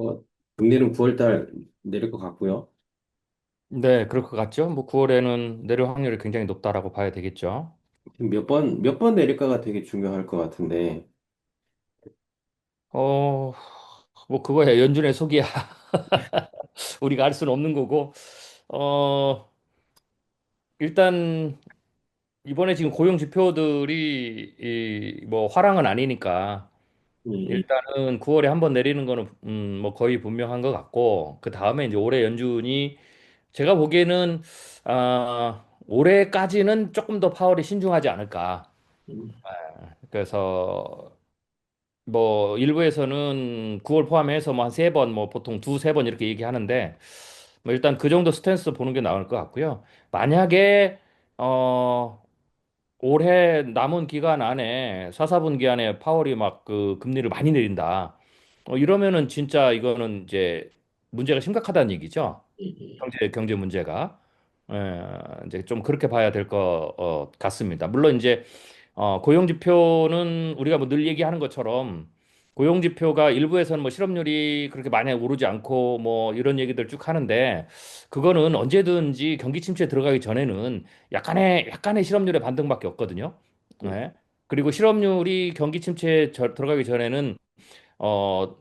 어, 금리는 9월 달 내릴 것 같고요. 네, 그럴 것 같죠. 뭐 9월에는 내릴 확률이 굉장히 높다라고 봐야 되겠죠. 몇 번, 몇 번 내릴까가 되게 중요할 것 같은데, 어, 뭐 그거야 연준의 속이야. 우리가 알 수는 없는 거고. 어, 일단 이번에 지금 고용 지표들이 이, 뭐 화랑은 아니니까 음, 음, 일단은 9월에 한 번 내리는 거는 음, 뭐 거의 분명한 것 같고 그 다음에 이제 올해 연준이 제가 보기에는 아, 올해까지는 조금 더 파월이 신중하지 않을까. 음, 그래서 뭐 일부에서는 9월 포함해서 뭐 한 세 번, 뭐 보통 두세 번 이렇게 얘기하는데 뭐 일단 그 정도 스탠스 보는 게 나을 것 같고요. 만약에 어 올해 남은 기간 안에 사사분기 안에 파월이 막 그 금리를 많이 내린다. 어 이러면은 진짜 이거는 이제 문제가 심각하다는 얘기죠. 음, 경제 경제 문제가. 예, 이제 좀 그렇게 봐야 될것 어, 같습니다. 물론 이제 어, 고용 지표는 우리가 뭐 늘 얘기하는 것처럼 고용 지표가 일부에서는 뭐 실업률이 그렇게 많이 오르지 않고 뭐 이런 얘기들 쭉 하는데 그거는 언제든지 경기 침체에 들어가기 전에는 약간의 약간의 실업률의 반등밖에 없거든요. 음, 네. 그리고 실업률이 경기 침체에 저- 들어가기 전에는 어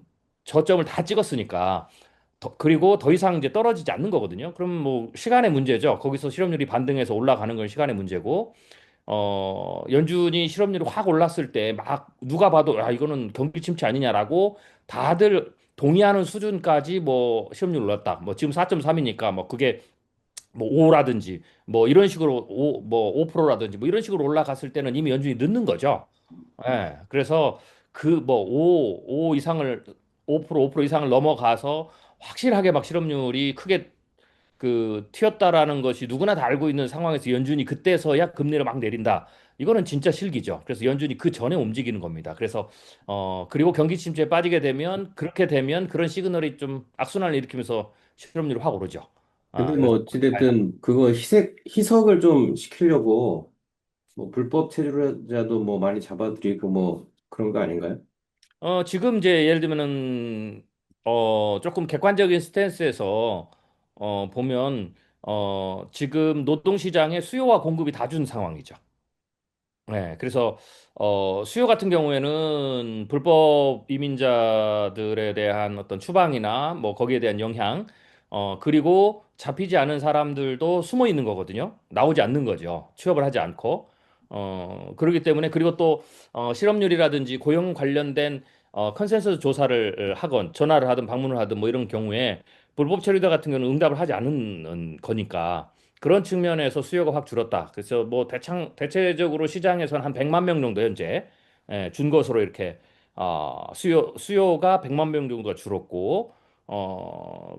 저점을 다 찍었으니까 더, 그리고 더 이상 이제 떨어지지 않는 거거든요. 그럼 뭐 시간의 문제죠. 거기서 실업률이 반등해서 올라가는 건 시간의 문제고 어, 연준이 실업률이 확 올랐을 때 막 누가 봐도 아 이거는 경기 침체 아니냐라고 다들 동의하는 수준까지 뭐 실업률 올랐다. 뭐 지금 4.3이니까 뭐 그게 뭐 5라든지 뭐 이런 식으로 5, 뭐 5%라든지 뭐 이런 식으로 올라갔을 때는 이미 연준이 늦는 거죠. 예. 그래서 그 뭐 5, 5 이상을 5% 5% 이상을 넘어가서 확실하게 막 실업률이 크게 그 튀었다라는 것이 누구나 다 알고 있는 상황에서 연준이 그때서야 금리를 막 내린다. 이거는 진짜 실기죠. 그래서 연준이 그 전에 움직이는 겁니다. 그래서 어 그리고 경기 침체에 빠지게 되면 그렇게 되면 그런 시그널이 좀 악순환을 일으키면서 실업률이 확 오르죠. 근데 아뭐 그래서 어찌됐든 그거 희색, 희석을 좀 시키려고 뭐 불법 체류자도 뭐 많이 잡아들이고 뭐 그런 거 아닌가요? 어 지금 이제 예를 들면은 어 조금 객관적인 스탠스에서 어 보면 어 지금 노동 시장의 수요와 공급이 다준 상황이죠. 네, 그래서 어, 수요 같은 경우에는 불법 이민자들에 대한 어떤 추방이나 뭐 거기에 대한 영향, 어, 그리고 잡히지 않은 사람들도 숨어 있는 거거든요. 나오지 않는 거죠. 취업을 하지 않고. 어, 그렇기 때문에 그리고 또 어, 실업률이라든지 고용 관련된 어, 컨센서스 조사를 하건 전화를 하든 방문을 하든 뭐 이런 경우에 불법 체류자 같은 경우는 응답을 하지 않는 거니까. 그런 측면에서 수요가 확 줄었다. 그래서 뭐 대창 대체적으로 시장에서는 한 100만 명 정도 현재 예, 준 것으로 이렇게 어, 수요 수요가 100만 명 정도가 줄었고 어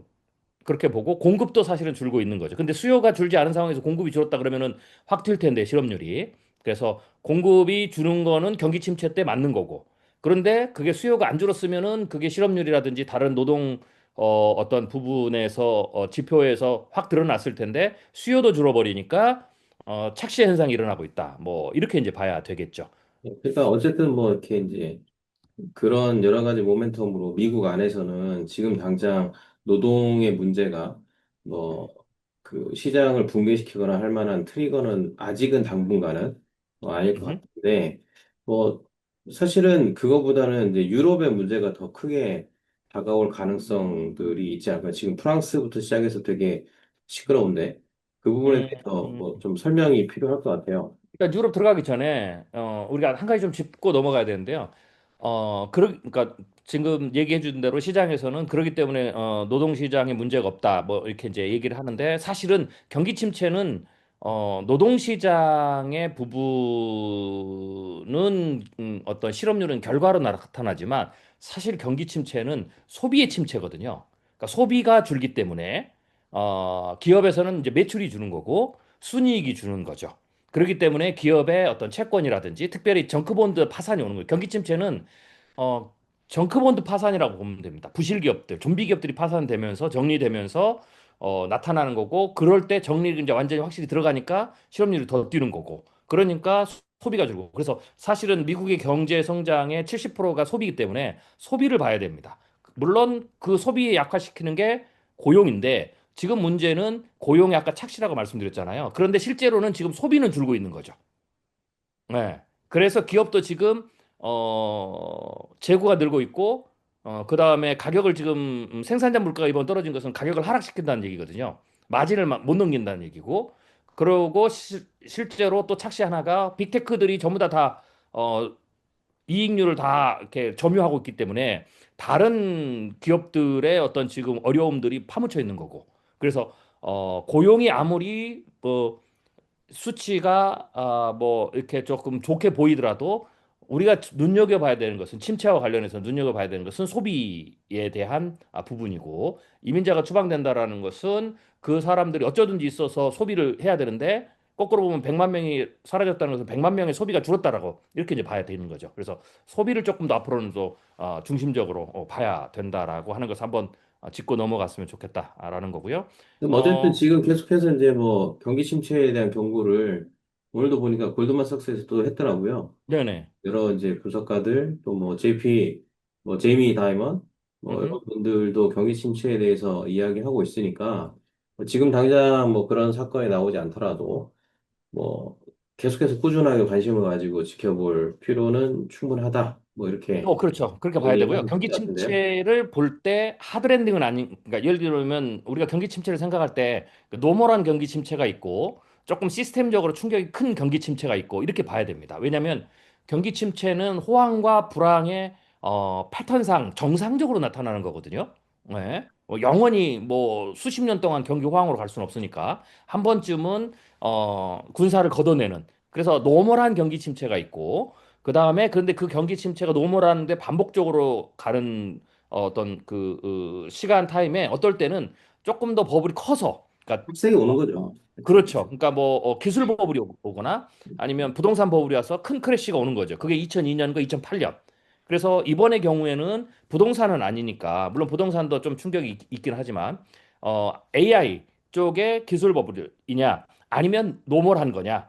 그렇게 보고 공급도 사실은 줄고 있는 거죠. 근데 수요가 줄지 않은 상황에서 공급이 줄었다 그러면은 확 튈 텐데 실업률이. 그래서 공급이 주는 거는 경기 침체 때 맞는 거고. 그런데 그게 수요가 안 줄었으면은 그게 실업률이라든지 다른 노동 어, 어떤 부분에서 어, 지표에서 확 드러났을 텐데 수요도 줄어버리니까 어, 착시 현상이 일어나고 있다. 뭐 이렇게 이제 봐야 되겠죠. 그러니까 어쨌든 뭐 이렇게 이제 그런 여러 가지 모멘텀으로 미국 안에서는 지금 당장 노동의 문제가 뭐 그 시장을 붕괴시키거나 할 만한 트리거는 아직은 당분간은 뭐 아닐 것 음흠. 같은데 뭐 사실은 그거보다는 이제 유럽의 문제가 더 크게 다가올 가능성들이 있지 않을까. 지금 프랑스부터 시작해서 되게 시끄러운데 그 부분에 음, 대해서 음. 뭐좀 설명이 필요할 것 같아요. 그러니까 유럽 들어가기 전에 어, 우리가 한 가지 좀 짚고 넘어가야 되는데요. 어, 그러, 그러니까 지금 얘기해 준 대로 시장에서는 그러기 때문에 어, 노동 시장에 문제가 없다. 뭐 이렇게 이제 얘기를 하는데 사실은 경기 침체는 어, 노동 시장의 부분은 음, 어떤 실업률은 결과로 나타나지만 사실 경기 침체는 소비의 침체거든요. 그러니까 소비가 줄기 때문에 어, 기업에서는 이제 매출이 주는 거고 순이익이 주는 거죠. 그렇기 때문에 기업의 어떤 채권이라든지 특별히 정크본드 파산이 오는 거예요. 경기 침체는 어 정크본드 파산이라고 보면 됩니다. 부실 기업들, 좀비 기업들이 파산되면서 정리되면서 어 나타나는 거고 그럴 때 정리가 이제 완전히 확실히 들어가니까 실업률이 더 뛰는 거고 그러니까 소- 소비가 줄고 그래서 사실은 미국의 경제 성장의 70%가 소비이기 때문에 소비를 봐야 됩니다. 물론 그 소비 약화시키는 게 고용인데 지금 문제는 고용이 아까 착시라고 말씀드렸잖아요. 그런데 실제로는 지금 소비는 줄고 있는 거죠. 네. 그래서 기업도 지금 어 재고가 늘고 있고 어 그다음에 가격을 지금 음, 생산자 물가가 이번 떨어진 것은 가격을 하락시킨다는 얘기거든요. 마진을 막못 넘긴다는 얘기고 그러고 시- 실제로 또 착시 하나가 빅테크들이 전부 다 다 어 이익률을 다 이렇게 점유하고 있기 때문에 다른 기업들의 어떤 지금 어려움들이 파묻혀 있는 거고. 그래서 어 고용이 아무리 뭐 수치가 아, 뭐 이렇게 조금 좋게 보이더라도 우리가 눈여겨봐야 되는 것은 침체와 관련해서 눈여겨봐야 되는 것은 소비에 대한 아, 부분이고 이민자가 추방된다라는 것은 그 사람들이 어쩌든지 있어서 소비를 해야 되는데 거꾸로 보면 100만 명이 사라졌다는 것은 100만 명의 소비가 줄었다라고 이렇게 이제 봐야 되는 거죠. 그래서 소비를 조금 더 앞으로는 더 어, 중심적으로 어, 봐야 된다라고 하는 것을 한번 어, 짚고 넘어갔으면 좋겠다라는 거고요. 어쨌든 어, 지금 계속해서 이제 뭐 경기 침체에 대한 경고를 오늘도 보니까 골드만삭스에서 또 했더라고요. 네네. 여러 이제 분석가들 또 뭐 JP 뭐 제이미 다이먼 뭐 음흠. 분들도 경기 침체에 대해서 이야기하고 있으니까 뭐 지금 당장 뭐 그런 사건이 나오지 않더라도 뭐 계속해서 꾸준하게 관심을 가지고 지켜볼 필요는 충분하다. 뭐 이렇게 어, 그렇죠. 그렇게 봐야 되고요. 될 경기 것 같은데요. 침체를 볼 때 하드랜딩은 아닌, 그러니까 예를 들면 우리가 경기 침체를 생각할 때그 노멀한 경기 침체가 있고 조금 시스템적으로 충격이 큰 경기 침체가 있고 이렇게 봐야 됩니다. 왜냐하면 경기 침체는 호황과 불황의 어, 패턴상 정상적으로 나타나는 거거든요. 네. 뭐 영원히 뭐 수십 년 동안 경기 호황으로 갈 수는 없으니까 한 번쯤은 어, 군사를 걷어내는 그래서 노멀한 경기 침체가 있고 그 다음에 그런데 그 경기 침체가 노멀하는데 반복적으로 가는 어, 어떤 그 어, 시간 타임에 어떨 때는 조금 더 버블이 커서 그러니까 흡색이 오는 거죠. 그렇죠. 그러니까 뭐 어, 기술 버블이 오- 오거나 아니면 부동산 버블이 와서 큰 크래시가 오는 거죠. 그게 2002년과 2008년. 그래서 이번의 경우에는 부동산은 아니니까 물론 부동산도 좀 충격이 있- 있긴 하지만 어, AI 쪽의 기술 버블이냐 아니면 노멀한 거냐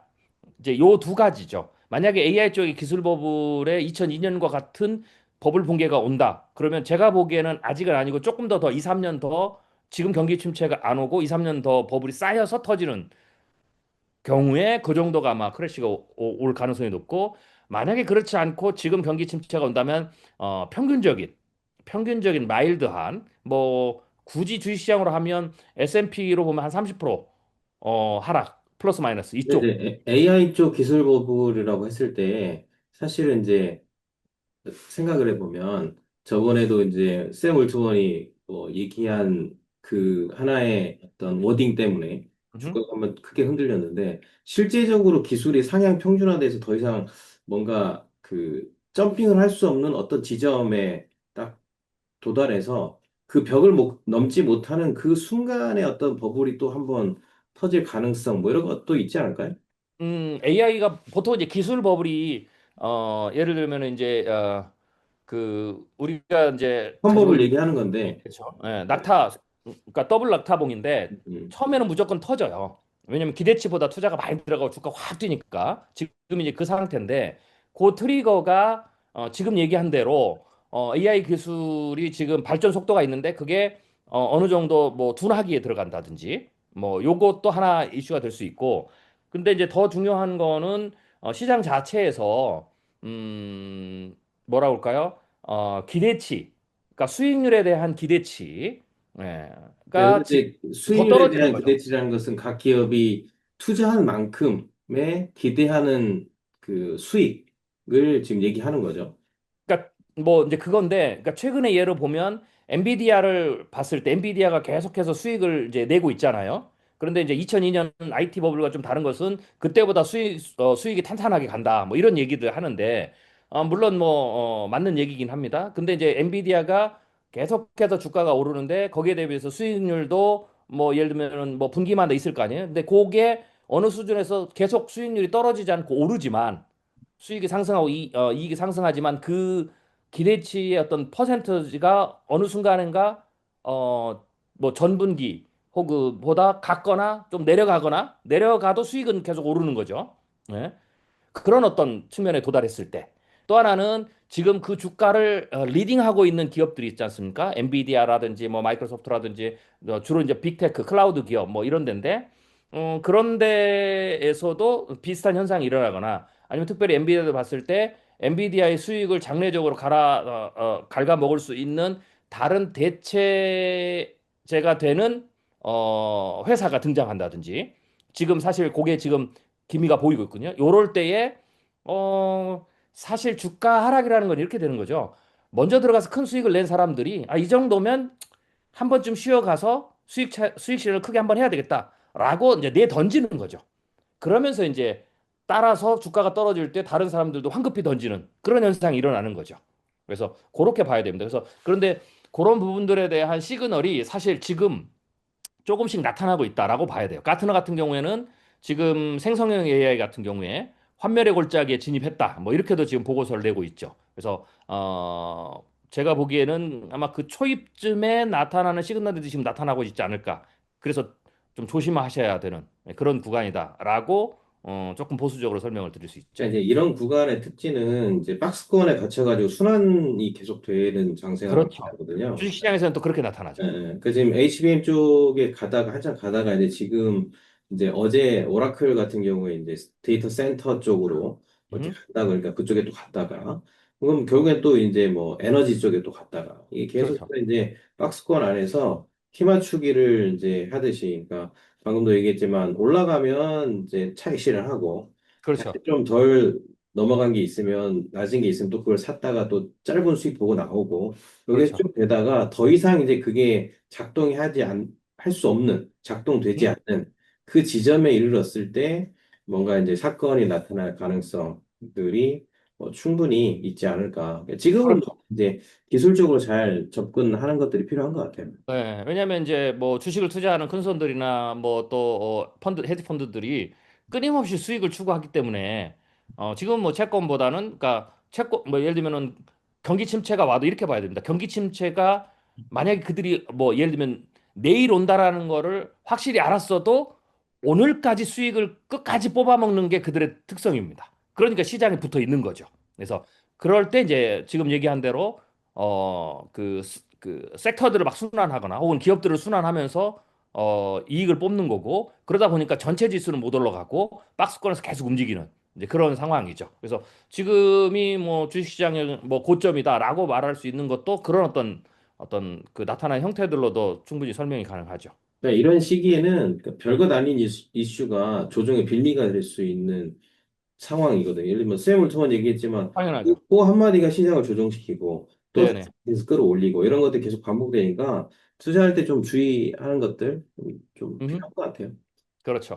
이제 요 두 가지죠. 만약에 AI 쪽의 기술 버블에 2002년과 같은 버블 붕괴가 온다. 그러면 제가 보기에는 아직은 아니고 조금 더 더 2, 3년 더 지금 경기 침체가 안 오고 2, 3년 더 버블이 쌓여서 터지는 경우에 그 정도가 아마 크래시가 오- 오- 올 가능성이 높고 만약에 그렇지 않고 지금 경기 침체가 온다면 어, 평균적인 평균적인 마일드한 뭐 굳이 주식시장으로 하면 S&P로 보면 한 30% 어, 하락 플러스 마이너스 이쪽. 이제 AI 쪽 기술 버블이라고 했을 때 사실은 이제 생각을 해보면 저번에도 이제 샘 올트먼이 뭐 얘기한 그 하나의 어떤 워딩 때문에 음. 주가가 한번 크게 흔들렸는데 실제적으로 기술이 상향 평준화돼서 더 이상 뭔가 그 점핑을 할 수 없는 어떤 지점에 딱 도달해서 그 벽을 못, 넘지 못하는 그 순간에 어떤 버블이 또 한번 터질 가능성 뭐 이런 것도 있지 않을까요? 음, AI가 보통 이제 기술 버블이 어 예를 들면 이제 어, 그 우리가 이제 있는 얘기하는 건데 그렇죠. 예, 낙타 그러니까 더블 낙타봉인데 음, 처음에는 무조건 터져요. 왜냐면 기대치보다 투자가 많이 들어가고 주가 확 뛰니까 지금 이제 그 상태인데 그 트리거가 어, 지금 얘기한 대로 어, AI 기술이 지금 발전 속도가 있는데 그게 어, 어느 정도 뭐 둔하기에 들어간다든지 뭐 요것도 하나 이슈가 될 수 있고 근데 이제 더 중요한 거는 어, 시장 자체에서 음 뭐라 그럴까요? 어, 기대치 그러니까 수익률에 대한 기대치 예. 네, 가 지금 근데 더 수익률에 떨어지는 대한 거죠. 기대치라는 것은 각 기업이 투자한 만큼의 기대하는 그 수익을 지금 얘기하는 거죠. 그러니까 뭐 이제 그건데 그러니까 최근에 예를 보면 엔비디아를 봤을 때 엔비디아가 계속해서 수익을 이제 내고 있잖아요. 그런데 이제 2002년 IT 버블과 좀 다른 것은 그때보다 수익 어, 수익이 탄탄하게 간다. 뭐 이런 얘기들 하는데 어, 물론 뭐 어, 맞는 얘기긴 합니다. 근데 이제 엔비디아가 계속해서 주가가 오르는데 거기에 대비해서 수익률도 뭐 예를 들면은 뭐 분기마다 있을 거 아니에요. 근데 그게 어느 수준에서 계속 수익률이 떨어지지 않고 오르지만 수익이 상승하고 이, 어, 이익이 상승하지만 그 기대치의 어떤 퍼센트지가 어느 순간인가 어, 뭐 전분기 혹은 보다 같거나 좀 내려가거나 내려가도 수익은 계속 오르는 거죠. 예. 그런 어떤 측면에 도달했을 때 또 하나는 지금 그 주가를 어, 리딩하고 있는 기업들이 있지 않습니까? 엔비디아라든지 뭐 마이크로소프트라든지 어, 주로 이제 빅테크, 클라우드 기업 뭐 이런 데인데 어, 그런 데에서도 비슷한 현상이 일어나거나 아니면 특별히 엔비디아를 봤을 때 엔비디아의 수익을 장래적으로 갈아 어, 어, 갉아먹을 수 있는 다른 대체제가 되는 어, 회사가 등장한다든지 지금 사실 그게 지금 기미가 보이고 있거든요. 요럴 때에 어, 사실 주가 하락이라는 건 이렇게 되는 거죠. 먼저 들어가서 큰 수익을 낸 사람들이 아, 이 정도면 한 번쯤 쉬어가서 수익 차, 수익 실현을 크게 한 번 해야 되겠다라고 이제 내 던지는 거죠. 그러면서 이제 따라서 주가가 떨어질 때 다른 사람들도 황급히 던지는 그런 현상이 일어나는 거죠. 그래서 그렇게 봐야 됩니다. 그래서 그런데 그런 부분들에 대한 시그널이 사실 지금 조금씩 나타나고 있다라고 봐야 돼요. 가트너 같은 경우에는 지금 생성형 AI 같은 경우에 환멸의 골짜기에 진입했다. 뭐 이렇게도 지금 보고서를 내고 있죠. 그래서 어 제가 보기에는 아마 그 초입쯤에 나타나는 시그널들이 지금 나타나고 있지 않을까. 그래서 좀 조심하셔야 되는 그런 구간이다라고 어 조금 보수적으로 설명을 드릴 수 있죠. 자, 이제 이런 구간의 특징은 이제 박스권에 갇혀가지고 순환이 계속 되는 장세가 그렇죠. 나거든요. 주식시장에서는 또 그렇게 나타나죠. 예, 예. 그 지금 HBM 쪽에 가다가 한참 가다가 이제 지금 이제 어제 오라클 같은 경우에 이제 데이터 센터 쪽으로 뭐 이렇게 음, 갔다가 그러니까 그쪽에 또 갔다가 그럼 결국엔 또 이제 뭐 에너지 쪽에 또 갔다가 이게 계속 그렇죠. 이제 박스권 안에서 키 맞추기를 이제 하듯이 그러니까 방금도 얘기했지만 올라가면 이제 차익 실현 하고 그렇죠. 좀 덜 넘어간 게 있으면 낮은 게 있으면 또 그걸 샀다가 또 짧은 수익 보고 나오고 이게 그렇죠. 쭉 되다가 더 이상 이제 그게 작동이 하지 않, 할수 없는 작동되지 음, 않는 그 지점에 이르렀을 때 뭔가 이제 사건이 나타날 가능성들이 뭐 충분히 있지 않을까. 지금은 그렇죠. 이제 기술적으로 잘 접근하는 것들이 필요한 것 같아요. 네, 왜냐하면 이제 뭐 주식을 투자하는 큰 손들이나 뭐또 어, 펀드 헤지 펀드들이 끊임없이 수익을 추구하기 때문에 어, 지금 뭐 채권보다는 그러니까 채권 뭐 예를 들면은 경기 침체가 와도 이렇게 봐야 됩니다. 경기 침체가 만약에 그들이 뭐 예를 들면 내일 온다라는 거를 확실히 알았어도 오늘까지 수익을 끝까지 뽑아먹는 게 그들의 특성입니다. 그러니까 시장에 붙어 있는 거죠. 그래서 그럴 때 이제 지금 얘기한 대로 어그 그 섹터들을 막 순환하거나 혹은 기업들을 순환하면서 어 이익을 뽑는 거고 그러다 보니까 전체 지수는 못 올라가고 박스권에서 계속 움직이는 이제 그런 상황이죠. 그래서 지금이 뭐 주식시장의 뭐 고점이다라고 말할 수 있는 것도 그런 어떤 어떤 그 나타난 형태들로도 충분히 설명이 가능하죠. 그러니까 이런 시기에는 그 별것 아닌 이슈- 이슈가 조정의 빌미가 될 수 있는 상황이거든요. 예를 들면 샘 울트먼 얘기했지만 당연하죠. 그 한마디가 시장을 조정시키고 또 네네. 계속 끌어올리고 이런 것들이 계속 반복되니까 투자할 때 좀 주의하는 것들 좀, 좀 음, 필요한 것 같아요. 그렇죠.